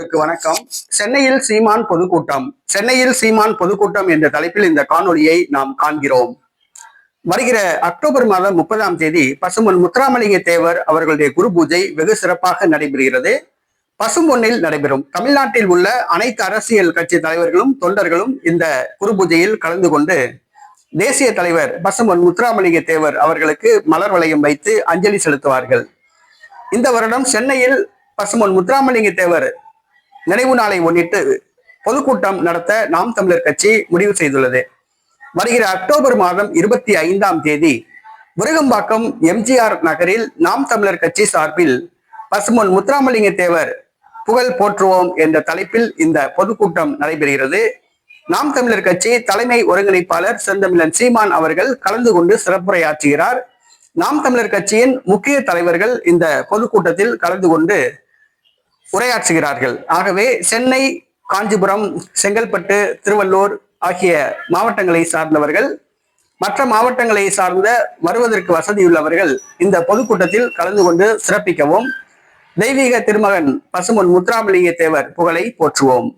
உங்களுக்கு வணக்கம். சென்னையில் சீமான் பொதுக்கூட்டம். சென்னையில் சீமான் பொதுக்கூட்டம் என்ற தலைப்பில் இந்த காணொலியை நாம் காண்கிறோம். வருகிற அக்டோபர் மாதம் முப்பதாம் தேதி பசும்பொன் முத்துராமலிங்க தேவர் அவர்களுடைய குரு பூஜை வெகு சிறப்பாக நடைபெறுகிறது. பசும்பொன்னில் நடைபெறும். தமிழ்நாட்டில் உள்ள அனைத்து அரசியல் கட்சி தலைவர்களும் தொண்டர்களும் இந்த குரு பூஜையில் கலந்து கொண்டு தேசிய தலைவர் பசும்பொன் முத்துராமலிங்க தேவர் அவர்களுக்கு மலர் வளையம் வைத்து அஞ்சலி செலுத்துவார்கள். இந்த வருடம் சென்னையில் பசும்பொன் முத்துராமலிங்க தேவர் நினைவு நாளை முன்னிட்டு பொதுக்கூட்டம் நடத்த நாம் தமிழர் கட்சி முடிவு செய்துள்ளது. வருகிற அக்டோபர் மாதம் இருபத்தி ஐந்தாம் தேதி முருகம்பாக்கம் எம்ஜிஆர் நகரில் நாம் தமிழர் கட்சி சார்பில் பசுமன் முத்துராமலிங்க தேவர் புகழ் போற்றுவோம் என்ற தலைப்பில் இந்த பொதுக்கூட்டம் நடைபெறுகிறது. நாம் தமிழர் கட்சி தலைமை ஒருங்கிணைப்பாளர் செந்தமிழன் சீமான் அவர்கள் கலந்து கொண்டு சிறப்புரையாற்றுகிறார். நாம் தமிழர் கட்சியின் முக்கிய தலைவர்கள் இந்த பொதுக்கூட்டத்தில் கலந்து கொண்டு உரையாற்றுகிறார்கள். ஆகவே சென்னை காஞ்சிபுரம் செங்கல்பட்டு திருவள்ளூர் ஆகிய மாவட்டங்களை சார்ந்தவர்கள் மற்ற மாவட்டங்களை சார்ந்த வருவதற்கு வசதியுள்ளவர்கள் இந்த பொதுக்கூட்டத்தில் கலந்து கொண்டு சிறப்பிக்கவும் தெய்வீக திருமகன் பசுமன் முத்துராமலிங்க தேவர் புகழை போற்றுவோம்.